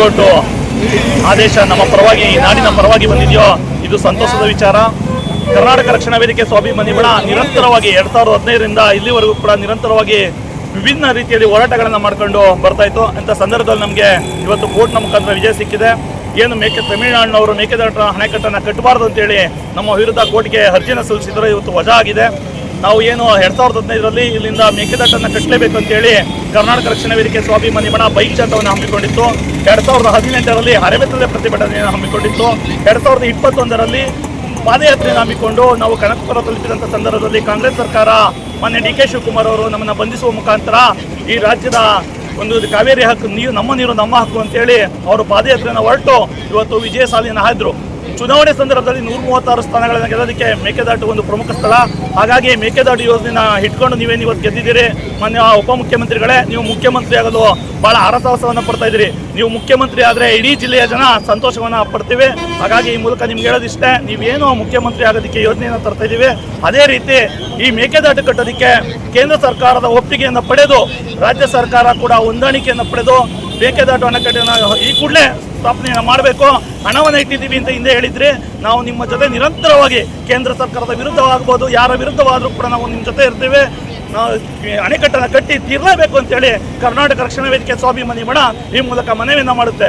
High court ಆದೇಶ ನಮ್ಮ ಪರವಾಗಿ, ನಾಡಿನ ಪರವಾಗಿ ಬಂದಿದೆಯೋ, ಇದು ಸಂತೋಷದ ವಿಚಾರ. ಕರ್ನಾಟಕ ರಕ್ಷಣಾ ವೇದಿಕೆ ಸ್ವಾಭಿಮಾನಿ ಬಣ ನಿರಂತರವಾಗಿ ಎರಡ್ ಸಾವಿರದ ಹದಿನೈದರಿಂದ ಇಲ್ಲಿವರೆಗೂ ಕೂಡ ನಿರಂತರವಾಗಿ ವಿಭಿನ್ನ ರೀತಿಯಲ್ಲಿ ಹೋರಾಟಗಳನ್ನು ಮಾಡ್ಕೊಂಡು ಬರ್ತಾ ಇತ್ತು. ಅಂತ ಸಂದರ್ಭದಲ್ಲಿ ನಮಗೆ ಇವತ್ತು ಕೋರ್ಟ್ನ ಮುಖಾಂತರ ವಿಜಯ ಸಿಕ್ಕಿದೆ. ಏನು ಮೇಕೆ ತಮಿಳುನಾಡಿನವರು ಮೇಕೆದಾಟ ಅಣೆಕಟ್ಟನ್ನು ಕಟ್ಟಬಾರ್ದು ಅಂತೇಳಿ ನಮ್ಮ ವಿರುದ್ಧ ಕೋರ್ಟ್ಗೆ ಅರ್ಜಿನ ಸಲ್ಲಿಸಿದರೆ. ಇವತ್ತು ವಜಾ ಆಗಿದೆ. ನಾವು ಏನು ಎರಡ್ ಸಾವಿರದ ಹದಿನೈದರಲ್ಲಿ ಇಲ್ಲಿಂದ ಮೇಕೆದಾಟನ್ನು ಕಟ್ಟಲೇಬೇಕು ಅಂತೇಳಿ ಕರ್ನಾಟಕ ರಕ್ಷಣಾ ವೇದಿಕೆ ಸ್ವಾಭಿಮಾನಿ ಬಣ ಬೈಕ್ ಜಾಥವನ್ನು ಹಮ್ಮಿಕೊಂಡಿತ್ತು. ಎರಡ್ ಸಾವಿರದ ಹದಿನೆಂಟರಲ್ಲಿ ಅರೆಬೆತ್ತದ ಪ್ರತಿಭಟನೆಯನ್ನು ಹಮ್ಮಿಕೊಂಡಿತ್ತು. ಎರಡ್ ಸಾವಿರದ ಇಪ್ಪತ್ತೊಂದರಲ್ಲಿ ಪಾದಯಾತ್ರೆಯನ್ನು ಹಮ್ಮಿಕೊಂಡು ನಾವು ಕನಕಪುರ ತಲುಪಿದಂಥ ಸಂದರ್ಭದಲ್ಲಿ ಕಾಂಗ್ರೆಸ್ ಸರ್ಕಾರ ಮಾನ್ಯ ಡಿ ಕೆ ಶಿವಕುಮಾರ್ ಅವರು ನಮ್ಮನ್ನು ಬಂಧಿಸುವ ಮುಖಾಂತರ ಈ ರಾಜ್ಯದ ಒಂದು ಕಾವೇರಿ ಹಕ್ಕು ನೀರು ನಮ್ಮ ನೀರು ನಮ್ಮ ಹಕ್ಕು ಅಂತೇಳಿ ಅವರು ಪಾದಯಾತ್ರೆಯನ್ನು ಹೊರಟು ಇವತ್ತು ವಿಜಯ ಸಾಲಿನ ಹಾದ್ರು ಚುನಾವಣೆ ಸಂದರ್ಭದಲ್ಲಿ ನೂರ ಮೂವತ್ತಾರು ಸ್ಥಾನಗಳನ್ನು ಗೆಲ್ಲೋದಕ್ಕೆ ಮೇಕೆದಾಟು ಒಂದು ಪ್ರಮುಖ ಸ್ಥಳ. ಹಾಗಾಗಿ ಮೇಕೆದಾಟು ಯೋಜನೆನ ಇಟ್ಕೊಂಡು ನೀವೇನು ಇವತ್ತು ಗೆದ್ದಿದ್ದೀರಿ? ಮಾನ್ಯ ಉಪಮುಖ್ಯಮಂತ್ರಿಗಳೇ, ನೀವು ಮುಖ್ಯಮಂತ್ರಿ ಆಗಲು ಬಹಳ ಹರಸಾಹಸವನ್ನು ಪಡ್ತಾ ಇದ್ದೀರಿ. ನೀವು ಮುಖ್ಯಮಂತ್ರಿ ಆದರೆ ಇಡೀ ಜಿಲ್ಲೆಯ ಜನ ಸಂತೋಷವನ್ನು ಪಡ್ತೀವಿ. ಹಾಗಾಗಿ ಈ ಮೂಲಕ ನಿಮ್ಗೆ ಹೇಳೋದಿಷ್ಟೇ, ನೀವೇನು ಮುಖ್ಯಮಂತ್ರಿ ಆಗೋದಕ್ಕೆ ಯೋಜನೆಯನ್ನು ತರ್ತಾ ಇದ್ದೀವಿ. ಅದೇ ರೀತಿ ಈ ಮೇಕೆದಾಟು ಕಟ್ಟೋದಕ್ಕೆ ಕೇಂದ್ರ ಸರ್ಕಾರದ ಒಪ್ಪಿಗೆಯನ್ನು ಪಡೆದು, ರಾಜ್ಯ ಸರ್ಕಾರ ಕೂಡ ಹೊಂದಾಣಿಕೆಯನ್ನು ಪಡೆದು ಮೇಕೆದಾಟು ಅಣೆಕಟ್ಟೆಯನ್ನು ಈ ಕೂಡಲೇ ಸ್ಥಾಪನೆಯನ್ನು ಮಾಡಬೇಕು. ಹಣವನ್ನು ಇಟ್ಟಿದ್ದೀವಿ ಅಂತ ಹಿಂದೆ ಹೇಳಿದರೆ ನಾವು ನಿಮ್ಮ ಜೊತೆ ನಿರಂತರವಾಗಿ ಕೇಂದ್ರ ಸರ್ಕಾರದ ವಿರುದ್ಧವಾಗ್ಬೋದು ಯಾರ ವಿರುದ್ಧವಾದರೂ ಕೂಡ ನಾವು ನಿಮ್ಮ ಜೊತೆ ಇರ್ತೇವೆ. ನಾವು ಅಣೆಕಟ್ಟನ್ನು ಕಟ್ಟಿ ತೀರಲೇಬೇಕು ಅಂತೇಳಿ ಕರ್ನಾಟಕ ರಕ್ಷಣಾ ವೇದಿಕೆ ಸ್ವಾಭಿಮಾನಿ ಬಣ ಈ ಮೂಲಕ ಮನವಿಯನ್ನು ಮಾಡುತ್ತೆ.